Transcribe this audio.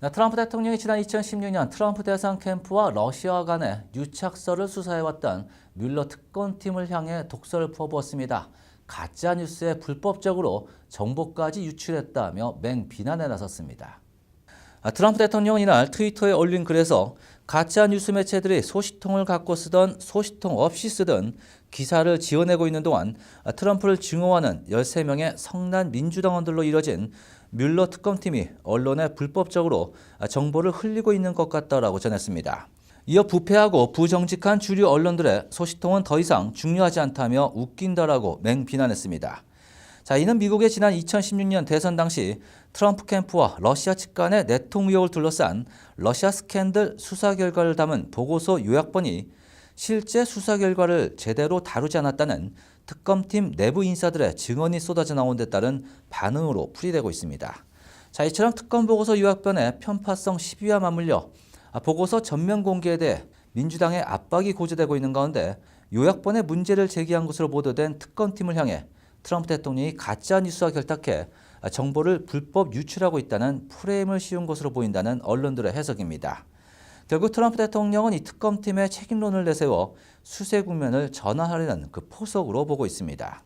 네, 트럼프 대통령이 지난 2016년 트럼프 대선 캠프와 러시아 간의 유착설을 수사해왔던 뮬러 특검팀을 향해 독설을 퍼부었습니다. 가짜 뉴스에 불법적으로 정보까지 유출했다며 맹비난에 나섰습니다. 아, 트럼프 대통령은 이날 트위터에 올린 글에서 가짜 뉴스 매체들이 소식통을 갖고 쓰던 소식통 없이 쓰던 기사를 지어내고 있는 동안 아, 트럼프를 증오하는 13명의 성난 민주당원들로 이뤄진 뮬러 특검팀이 언론에 불법적으로 아, 정보를 흘리고 있는 것 같다라고 전했습니다. 이어 부패하고 부정직한 주류 언론들의 소식통은 더 이상 중요하지 않다며 웃긴다라고 맹비난했습니다. 자, 이는 미국의 지난 2016년 대선 당시 트럼프 캠프와 러시아 측 간의 내통 의혹을 둘러싼 러시아 스캔들 수사 결과를 담은 보고서 요약본이 실제 수사 결과를 제대로 다루지 않았다는 특검팀 내부 인사들의 증언이 쏟아져 나온 데 따른 반응으로 풀이되고 있습니다. 자, 이처럼 특검 보고서 요약본의 편파성 시비와 맞물려 아, 보고서 전면 공개에 대해 민주당의 압박이 고조되고 있는 가운데 요약본에 문제를 제기한 것으로 보도된 특검팀을 향해 트럼프 대통령이 가짜 뉴스와 결탁해 정보를 불법 유출하고 있다는 프레임을 씌운 것으로 보인다는 언론들의 해석입니다. 결국 트럼프 대통령은 이 특검팀의 책임론을 내세워 수세 국면을 전환하려는 그 포석으로 보고 있습니다.